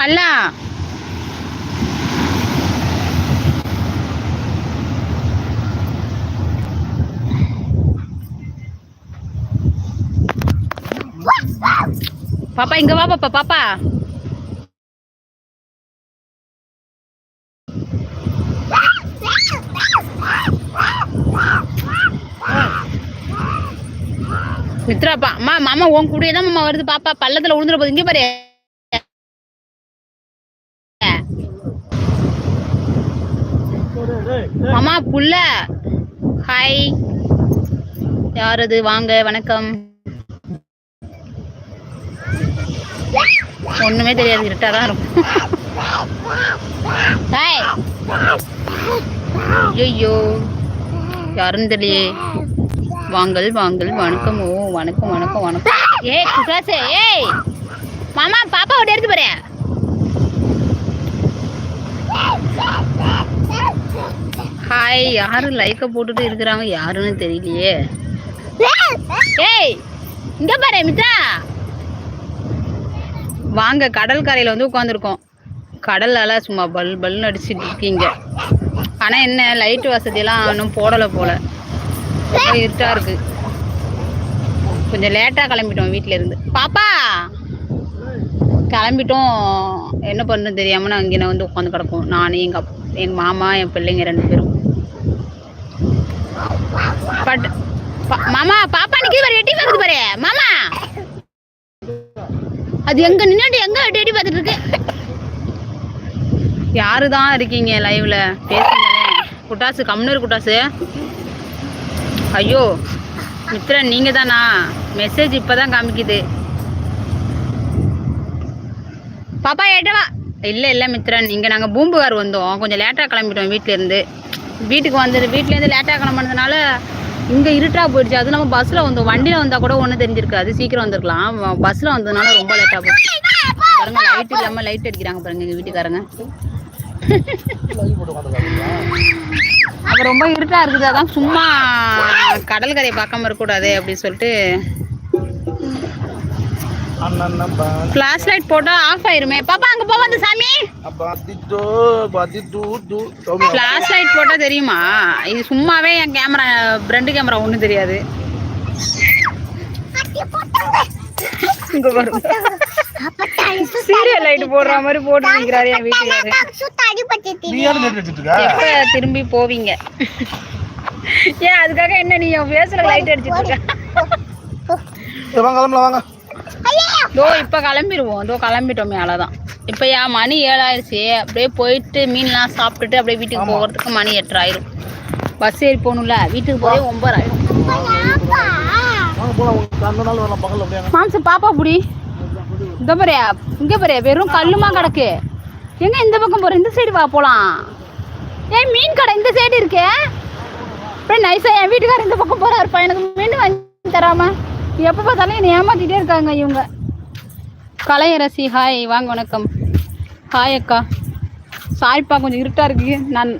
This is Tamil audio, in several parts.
அல்ல பாப்பா இங்க வா பாப்பா பாப்பா மித்ராப்பா அம்மா மாமா உன் கூடயே தான் மாமா வருது பாப்பா பள்ளத்துல உழுந்துட போகுது இங்க பாரு மாமா புள்ள. ஹாய் யார் அது வாங்க வணக்கம். ஒண்ணுமே தெரியாது இருட்டா தான் இருக்கும். ஹாய் ஐயோ யாருன்னு தெரியலையே. வாங்கல் வாங்கல் வணக்கம். ஓ வணக்கம் வணக்கம் வணக்கம். ஏய் குசாசே ஏய். மாமா பாப்பா எடுத்து போறேன் ஹாய் யாரு லைக்க போட்டுட்டு இருக்கிறாங்க? யாருன்னு தெரியலையே. ஏய் இங்க பாரு மித்ரா வாங்க கடல் கரையில வந்து உட்காந்துருக்கோம் கடலால சும்மா பல் பல்னு அடிச்சிட்டு இருக்கீங்க. ஆனா என்ன லைட் வசதியெல்லாம் இன்னும் போடலை போல. இருட்டா இருக்கு. கொஞ்சம் லேட்டா கிளம்பிட்டோம் வீட்ல இருந்து. பாப்பா! கிளம்பிட்டோம். என்ன பண்ணுறது தெரியாம நான் இங்கே வந்து உட்காந்து கிடக்கும். நான் எங்க அப்- எங்க மாமா என் பிள்ளைங்க ரெண்டு பேரும். பட் மாமா பாப்பா நிக்குது பாரு எட்டி பார்க்குது பாரு. மாமா. அது எங்க நின்னுட்டு எங்க எட்டி பார்த்துட்டு இருக்கு யாரு தான் இருக்கீங்க லைவ்ல பேசுங்களேன் குட்டாசு கம்னூர் குட்டாசு. ஐயோ மித்ரன் நீங்க தானா மெசேஜ் இப்பதான் காமிக்குது. பாப்பா ஏட்டவா இல்ல இல்ல மித்ரன். இங்க நாங்க பூம்புகார் வந்தோம். கொஞ்சம் லேட்டா கிளம்பிட்டோம் வீட்ல இருந்து. வீட்டுக்கு வந்து வீட்ல இருந்து லேட்டா கிளம்புனதுனால இங்கே இருட்டாக போயிடுச்சு. அது நம்ம பஸ்ஸில் வந்தோம். வண்டியில் வந்தால் கூட ஒன்றும் தெரிஞ்சிருக்காது. சீக்கிரம் வந்திருக்கலாம் பஸ்ஸில் வந்ததுனால ரொம்ப லேட்டாக போச்சு. பாருங்க லைட் இல்லாமல் லைட் அடிக்கிறாங்க பாருங்க எங்கள் வீட்டுக்காரங்க. அப்போ ரொம்ப இருட்டாக இருக்குது. அதான் சும்மா கடல் கரையை பார்க்காம இருக்கக்கூடாது அப்படின்னு சொல்லிட்டு ஃபிளாஷ் லைட் போட்டா ஆஃப் ஆயிருமே. பாப்பா அங்க போவா அந்த சாமி. ஃபிளாஷ் லைட் போட்டா தெரியுமா? இது சும்மாவே என் கேமரா ஃப்ரண்ட் கேமரா ஒண்ணும் தெரியாது. இங்க பாருங்க. சீரியல் லைட் போடுற மாதிரி போட்டு நிக்கிறாரு என் வீட்டுக்காரு எப்ப திரும்பி போவீங்க? ஏன் அதுக்காக என்ன நீ என் ஃபேஸ்ல லைட் அடிச்சிட்டு இருக்க? வாங்க வாங்க. தோ இப்ப கிளம்பிடுவோம் தோ கிளம்பிட்டோமே அவ்வளோதான் இப்போ ஏன் மணி ஏழாயிருச்சு. அப்படியே போயிட்டு மீன்லாம் சாப்பிட்டுட்டு அப்படியே வீட்டுக்கு போகிறதுக்கு மணி எட்டரை ஆயிரும் பஸ் ஏறி போகணும்ல? வீட்டுக்கு போய் அப்படியே மாம்சம் பாப்பா புடி. இந்த பாரியா இங்க பாரியா வெறும் கல்லுமா கிடக்கு. எங்க இந்த பக்கம் போற? இந்த சைடு வா போலாம். ஏய் மீன் கடை இந்த சைடு இருக்கே. அப்படியே நைஸா என் வீட்டுக்காரர் இந்த பக்கம் போறாருப்பா எனக்கு மீன் வாங்கி தராம. எப்ப பார்த்தாலும் என்னை ஏமாத்திட்டே இருக்காங்க இவங்க. கலையரசி ஹாய் வாங்க வணக்கம். ஹாய் அக்கா. சாரிப்பா கொஞ்சம் இருட்டாக இருக்கு. நான்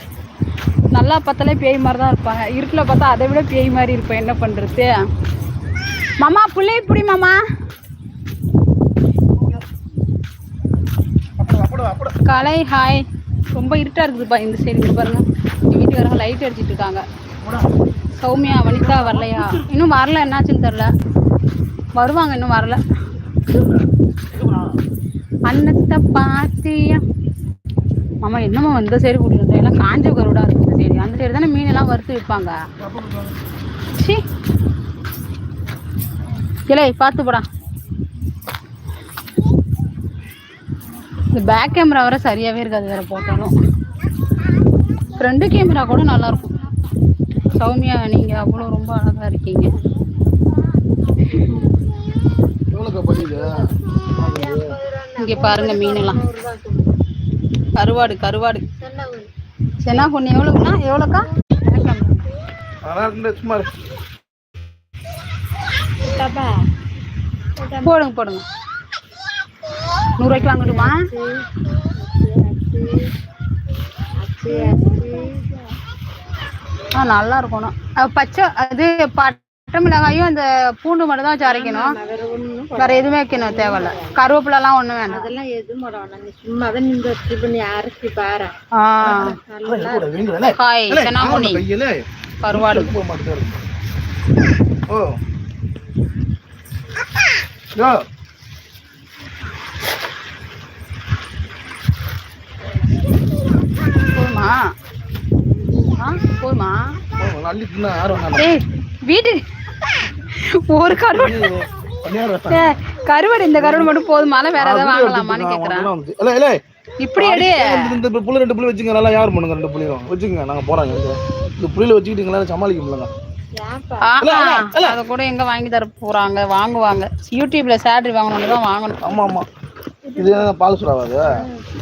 நல்லா பார்த்தாலே பேய் மாதிரி தான் இருப்பாங்க இருட்டில் பார்த்தா அதை விட பேய் மாதிரி இருப்பேன். என்ன பண்ணுறது மாமா பிள்ளை இப்படி மாமா. கலை ஹாய் ரொம்ப இருட்டாக இருக்குதுப்பா இந்த சைடு இங்க பாருங்க. எங்க வீட்டுக்காரங்க லைட் அடிச்சிட்டு இருக்காங்க. சௌமியா வனிதா வரலையா? இன்னும் வரல என்னாச்சுன்னு தெரில வருவாங்க இன்னும் வரல. அன்னத்தை பாத்தியா மாமா என்னம்மா இந்த சைடு கூட்டிட்டு எல்லாம் காஞ்ச கருடா இருக்கு இந்த சைடு. அந்த சைடு தானே மீன் எல்லாம் வறுத்து விற்பாங்க. சி. இலை பார்த்து போடா. இந்த பேக் கேமரா வர சரியாவே இருக்காது வேற போட்டாலும். ஃப்ரண்ட் கேமரா கூட நல்லா இருக்கும் சௌமியா நீங்க அவ்வளோ ரொம்ப அழகா இருக்கீங்க. எவ்வளோக்கா இங்க பாருங்க மீனெல்லாம். கருவாடு கருவாடு. சென்னா பொண்ணு எவ்வளோக்குண்ணா எவ்வளோக்கா. போடுங்க போடுங்க. நூறுரூவாய்க்கு வாங்கட்டுமா ஆ நல்லா இருக்கணும். பச்சை அது ப பட்டை மிளகாயும் அந்த பூண்டு மட்டும் தான் வச்சு அரைக்கணும். வேற எதுவுமே வைக்கணும் தேவையில்ல. கருவேப்பிலலாம் ஒண்ணும் வேண்டாம். அதெல்லாம் எதுவும் போட வேணாம் நீ சும்மா தான் நீங்க பண்ணி அரைச்சி பாரு. காய் செனாமுனி கையில கருவாடு ஓ. யோ போதுமா? போதுமா? வேணாம் வீட்டுக்கு ஒரு கருவாடு கருவாடு இந்த கருவாடு மட்டும் போதுமால வேற ஏதாவது வாங்கலாமான்னு கேக்குறேன் இப்படி எடு. இந்த புள்ளி ரெண்டு புள்ளி வச்சுங்க. நல்லா யார் பண்ணுங்க? ரெண்டு புள்ளியும் வச்சுக்கோங்க நாங்க போறாங்க இந்த புள்ளியில வச்சுக்கிட்டீங்களா சமாளிக்க முடியலங்க. அத கூட எங்க வாங்கி தர போறாங்க? வாங்குவாங்க. யூடியூப்ல சேலரி வாங்கணும்னு தான் வாங்கணும். ஆமா ஆமா. இது என்ன பால் சுறாவாது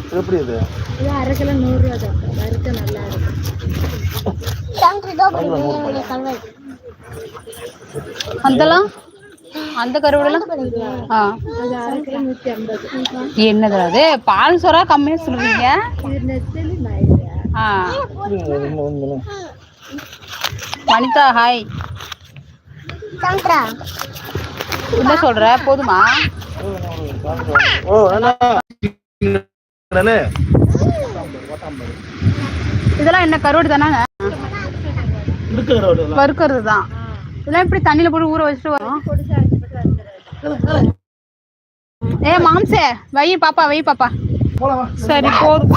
இது எப்படி இது? இது அரை கிலோ நூறு ரூபா தான். நல்லா இருக்கும். அதெல்லாம் அந்த கருவாடுலாம்? என்னது அது? பால் சொரா கம்மியா சொல்றீங்க. வனிதா ஹாய் என்ன சொல்ற? போதுமா? இதெல்லாம் என்ன கருவாடு தானே. வறுக்கிறது தான். இதெல்லாம் இப்படி தண்ணியில போட்டு ஊற வச்சுட்டு வரும் ஏ மாம்சே வை பாப்பா வை பாப்பா. சரி போதும்.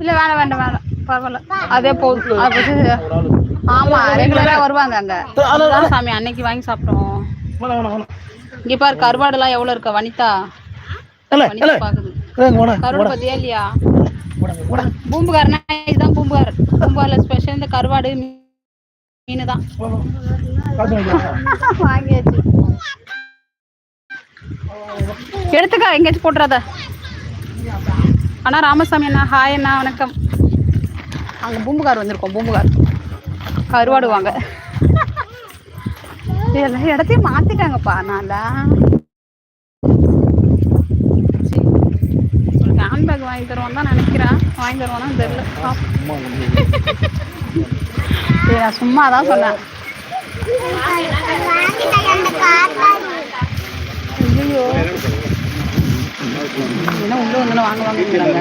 இல்ல வேண்டாம் வேண்டாம் வேண்டாம் பரவாயில்ல அதே போதும். ஆமா ரெகுலரா வருவாங்க அங்க சாமி அன்னைக்கு வாங்கி சாப்பிட்டோம் வேணாம், வேணாம், வேணாம். இங்க பாரு கருவாடு எல்லாம் எவ்வளவு இருக்கா வனிதா. பாக்குது கருவாடு பத்தியா இல்லையா? பூம்புகார்னா இதுதான் பூம்புகார். பூம்புகார்ல ஸ்பெஷல் இந்த கருவாடு மீன் தான். வாங்கியாச்சு. எடுத்துக்கா எங்கேயாச்சும் போட்டுறாத. அண்ணா ராமசாமி அண்ணா ஹாய் அண்ணா வணக்கம். அங்கே பூம்புகார் வந்திருக்கோம் பூம்புகார். கருவாடு வாங்க. எல்லா இடத்தையும் மாத்திட்டாங்கப்பா நல்லா தருவான் தான் நினைக்கிறேன். வாங்கி தருவானா தெரியல. நான் சும்மா தான் சொன்னேன். ஐயோ என்ன உள்ள வந்து வாங்க வாங்கிக்கிறாங்க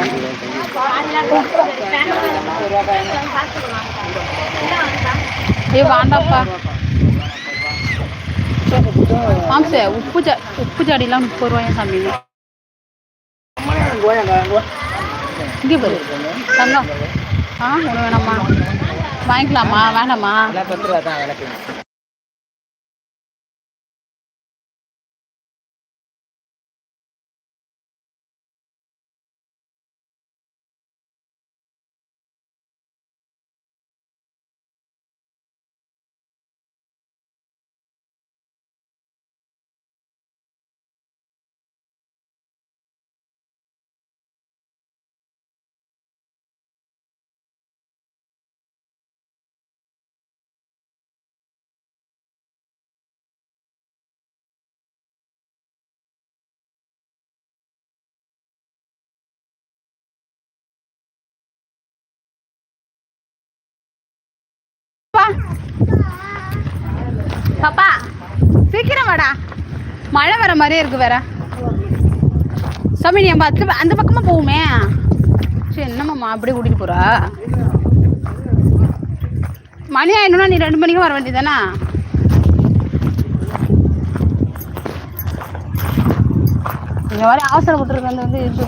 ஏ வாண்டாப்பா மாம்சே உப்பு ஜா உப்பு ஜாடிலாம் முப்பது ரூபாயா சாமி? இங்கே பாரு. தங்கம். ஆ ஒன்று வேணாம்மா. வாங்கிக்கலாமா வேணாம்மா. பத்து ரூபா தான் விளக்குங்க பாப்பா சீக்கிரம் வாடா. மழை வர மாதிரியே இருக்கு வேற. சாமி நீ அந்த அந்த பக்கமா போவோமே. சரி என்னம்மா அப்படியே கூட்டிட்டு போகிறா மணி ஆயிடணும்னா நீ ரெண்டு மணிக்கு வர வேண்டியதானே இந்த மாதிரி அவசரப்பட்டுருக்கு வந்து வந்து இருக்கு.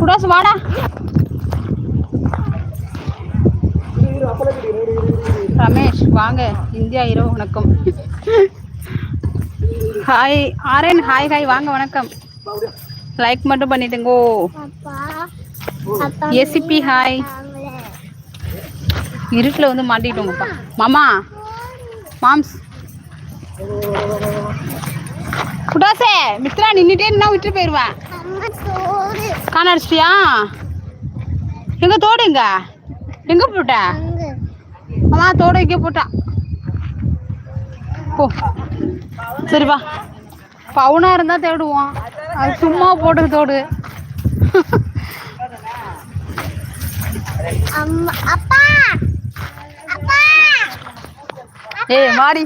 குடாசு வாடா. ரமேஷ் வாங்க. இந்தியா இரவு வணக்கம். ஹாய் ஆரேன் ஹாய் ஹாய் வாங்க வணக்கம். லைக் மட்டும் பண்ணிட்டுங்கோ. எசிபி ஹாய் இருட்டில் வந்து மாட்டிட்டோங்கப்பா. மாமா மாம்ஸ். குடாசே மித்ரா நின்றுட்டே நின்னா விட்டு போயிடுவேன் காண அடிச்சிட்டியா? எங்க தோடு எங்க போட்ட? அதான் தோடு எங்கே போட்டா. போ. சரி வா. பவுனா இருந்தா தேடுவோம். அது சும்மா போட்டு தோடு. அம்மா அப்பா! அப்பா! ஏய் மாடி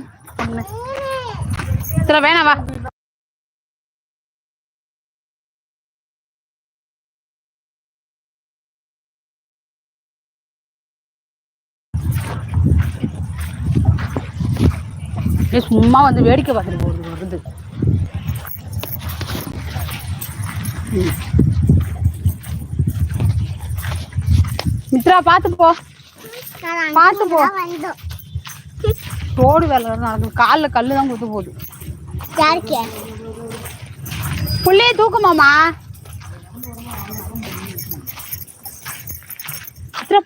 சில வேணாம் வா. சும்மா வந்து வேடிக்கை பார்த்துட்டு வருது. ம். மித்ரா பார்த்து போ. பார்த்து போ. ரோடு வேலை நடக்குது காலில் கல்லு தான் குத்து போகுது. புள்ளைய தூக்குமாமா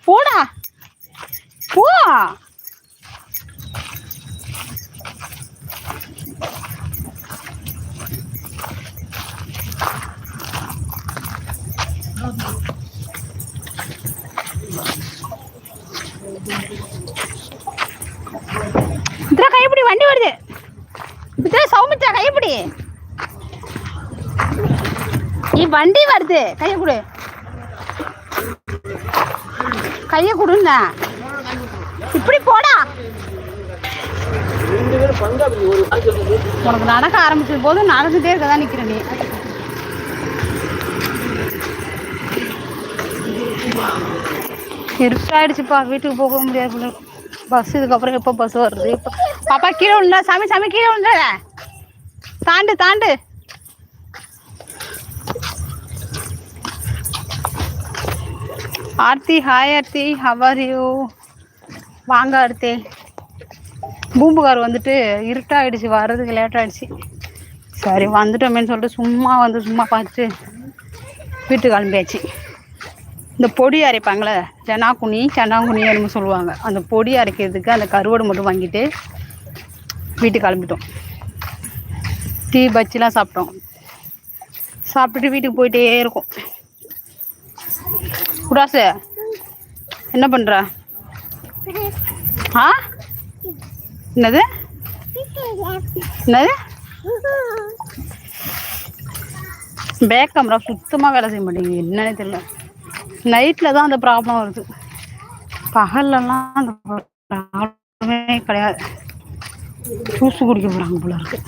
போடா. போ. மித்ரா கைப்பிடி வண்டி வருது. மித்ரா சௌமித்ரா கைப்பிடி. நீ வண்டி வருது. கையை கொடு. கையை கொடுங்க இப்படி போடா. உனக்கு நடக்க ஆரம்பிச்சது போதும் நடந்துட்டே இருக்கதான் நிக்கிறேன் நிக்கிற நீ. இருட்டாயிடுச்சுப்பா. வீட்டுக்கு போக முடியாது பஸ் இதுக்கப்புறம் எப்போ பஸ் வருது இப்போ பாப்பா கீழே விழுந்தா சாமி சாமி கீழே விழுந்தாத தாண்டு தாண்டு. Aarthi hi Aarthi. How are you வாங்க ஆர்த்தி. பூம்புகார் வந்துட்டு இருட்டாயிடுச்சு வர்றதுக்கு லேட் ஆயிடுச்சு சரி வந்துட்டோமேன்னு சொல்லிட்டு சும்மா வந்து சும்மா பார்த்துட்டு வீட்டுக்கு கிளம்பியாச்சு. இந்த பொடி அரைப்பாங்களே ஜனாக்குனி செனாங்குனி என்னமோ சொல்லுவாங்க. அந்த பொடி அரைக்கிறதுக்கு அந்த கருவாடு மட்டும் வாங்கிட்டு வீட்டுக்கு கிளம்பிட்டோம். டீ பஜ்ஜிலாம் சாப்பிட்டோம். சாப்பிட்டுட்டு வீட்டுக்கு போயிட்டே இருக்கும். குடாசு என்ன பண்ற? ஆ? என்னது? என்னது? பேக் கேமரா சுத்தமாக வேலை செய்ய மாட்டேங்குது. என்னன்னே தெரியல. நைட்டில் தான் அந்த ப்ராப்ளம் வருது. பகல்லலாம் அந்த ப்ராப்ளமே கிடையாது. ஜூஸ் குடிக்க போகிறாங்க போல இருக்கு.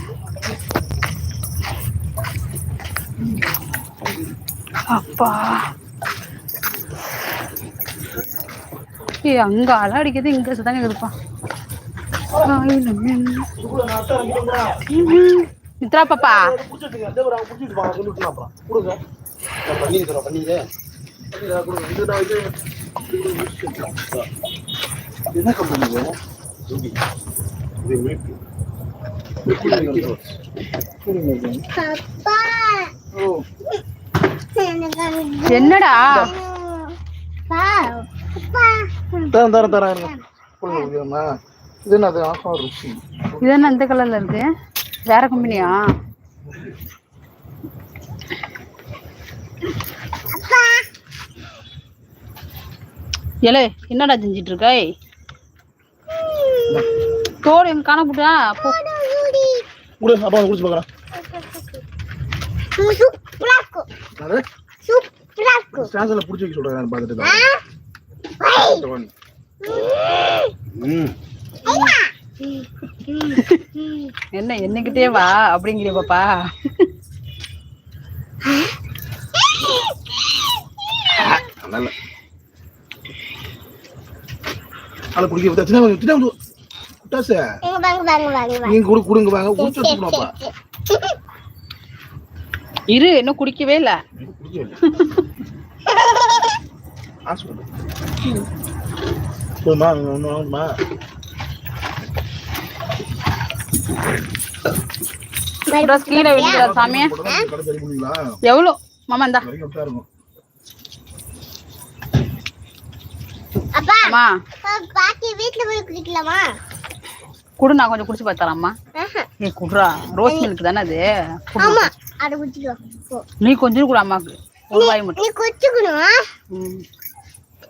அப்பா. ஏய் அங்க அலை அடிக்கிறது இங்க சுதாங்க இருக்குப்பா மித்ரா பாப்பா. என்ன கம்பெனி எனக்கு அந்த- என்னடா தரேன் தரேன் தரேன். இது ருசி. இது என்ன இந்த கலர்ல இருக்கு? வேற கம்பெனியா ஏலே என்னடா செஞ்சிட்டு இருக்க ஏய்? தோடு எங்க காண போட்டா போ. குடு அப்பா குடிச்சு பார்க்குறேன் சூப்பரா இருக்கும் அது சூப்பரா இருக்கும் ஸ்டான்ஸில் பிடிச்சி வைக்க தான். ம். என்ன என்னகிட்டே வா அப்படிங்கிற பாப்பா. நல்ல அதை குடிக்க விட்டா. விட்டாசு வாங்க வாங்க நீங்க குடு குடுங்க வாங்க. குடிச்சு வச்சுக்கணும்ப்பா இரு இன்னும் குடிக்கவே இல்ல. போதுமா ஒன்று வாங்கணுமா ட்ரெஸ் கீழே விழுந்துடா சாமி கடை சரி பண்ணுவீங்களா எவ்வளோ? மாமா இந்தா வரைக்கும் விட்டா இருக்கும் அப்பா பாட்டி வீட்ல போய் குடிக்கலாமா? குடு நான் கொஞ்சம் குடிச்சு பார்த்தலாமா ஆஹா. ஏ குடுறா. ரோஸ் மில்க் தானே அது. ஆமா அதை குடிச்சிக்கோ போ. நீ கொஞ்சம் கூட அம்மாக்கு ஒரு வாய் மட்டும். நீ குடிச்சுக்கணும் ம்.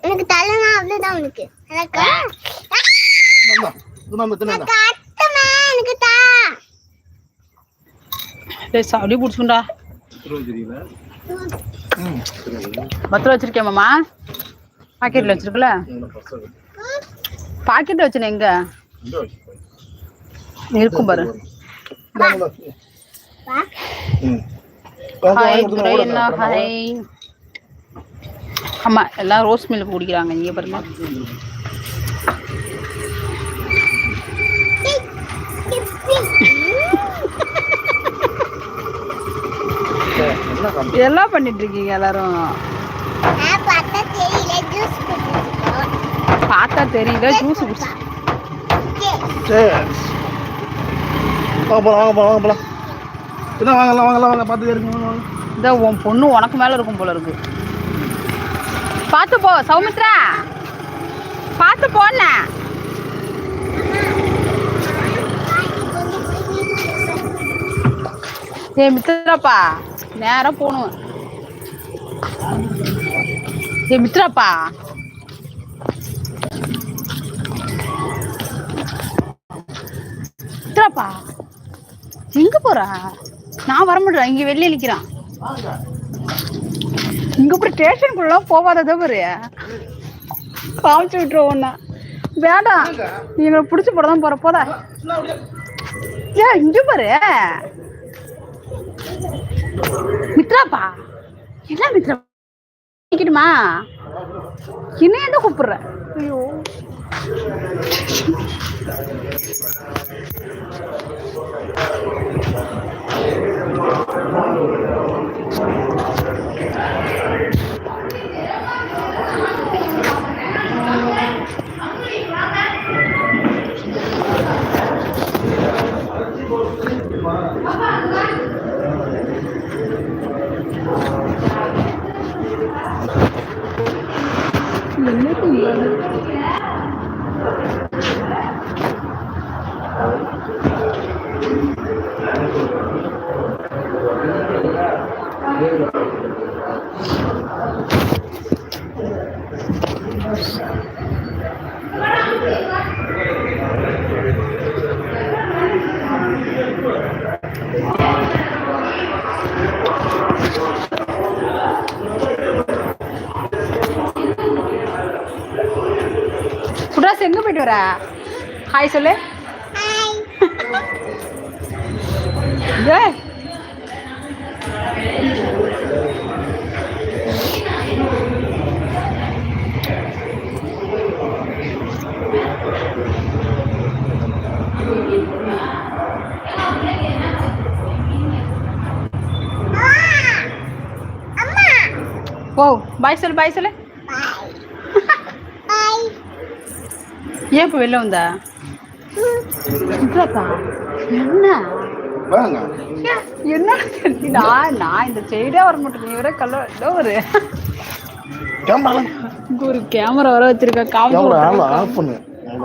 எனக்கு தலைனா அவ்வளவுதான் உனக்கு. எனக்கு எனக்கு தா. டேய் பத்திரம் வச்சிருக்கேன் மாமா? பாக்கெட்ல வச்சிருக்கல? பாக்கெட்ல வச்சுனேன் எங்க? இருக்கும் பாரு. ஹாய் துரை அண்ணா ஹாய் ஆமா எல்லாம் ரோஸ் மில்க் குடிக்கிறாங்க இங்க பாருங்க. எல்லாம் பண்ணிட்டு இருக்கீங்க எல்லாரும். பார்த்தா தெரியல. ஜூஸ் குடிச்சு. சரி. வாங்க போலாம் வாங்க போலாம் வாங்க போலாம். என்ன வாங்கலாம் வாங்கலாம் வாங்க. பார்த்து வாங்க இந்த உன் பொண்ணு உனக்கு மேல இருக்கும் போல இருக்கு. பார்த்து போ சௌமித்ரா. பார்த்து போன ஏ மித்ராப்பா. நேரா போகணும். ஏ மித்ராப்பா. மித்ராப்பா எங்க போறா? நான் வர முடியல இங்க வெளியே நிக்கிறான். இங்க அப்புறம் ஸ்டேஷனுக்குள்ள போகாததோ பாரு. காமிச்சு விட்டுருவோம் ஒண்ணா வேண்டாம் நீங்க பிடிச்சி போட தான் போற போதா ஏன் இங்க பாரு. மித்ராப்பா? என்ன மித்ரா? நிக்கணுமா என்ன என்ன கூப்பிடுற? ஐயோ. mình mới từng Thank you. Hi சொல்லு ஏய். ஓ பாய் சொல்லு பாய் சொல்லு ஏன் இப்போ வெளில வந்தா சுஜாதா என்ன? நான் நான் இந்த சைடே வர மாட்டேன். நீ வர கல்ல ஒரு கேமரா. இங்க ஒரு கேமரா வர வச்சிருக்க கேமரா ஆஃப் பண்ணு.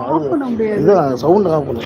ஆஃப் பண்ண முடியாது. இது சவுண்ட் ஆஃப் பண்ணு.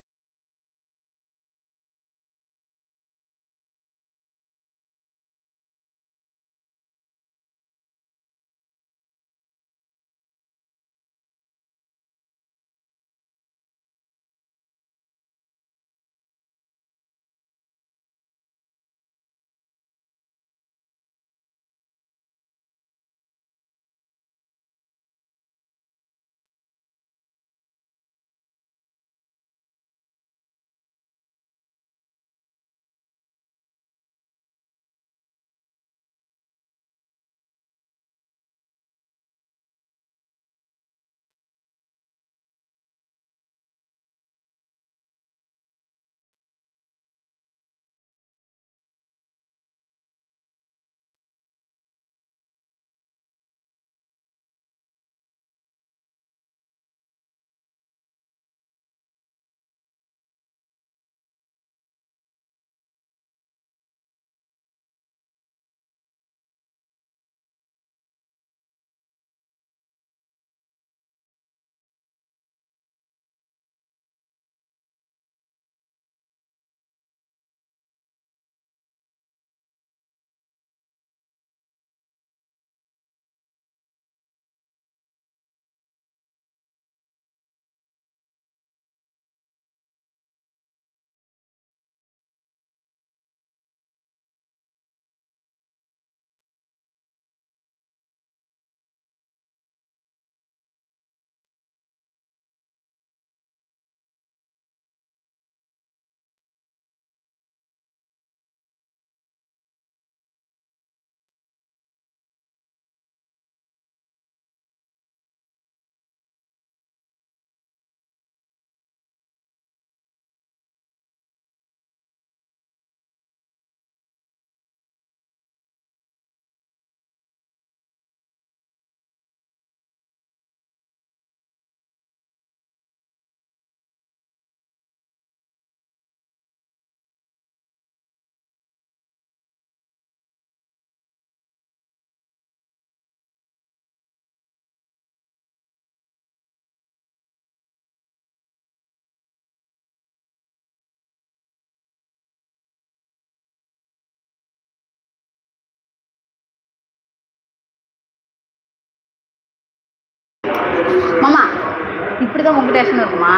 இப்படி தான் உங்கள் டேஷன் இருக்குமா?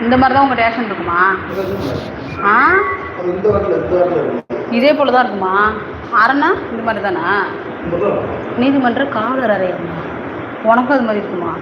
இந்த மாதிரி தான் உங்கள் டேஷன் இருக்குமா? ஆ? இதே போல தான் இருக்குமா? அரணா இந்த மாதிரி தானா நீதிமன்ற காவலர் அறை உனக்கும் அது மாதிரி இருக்குமா?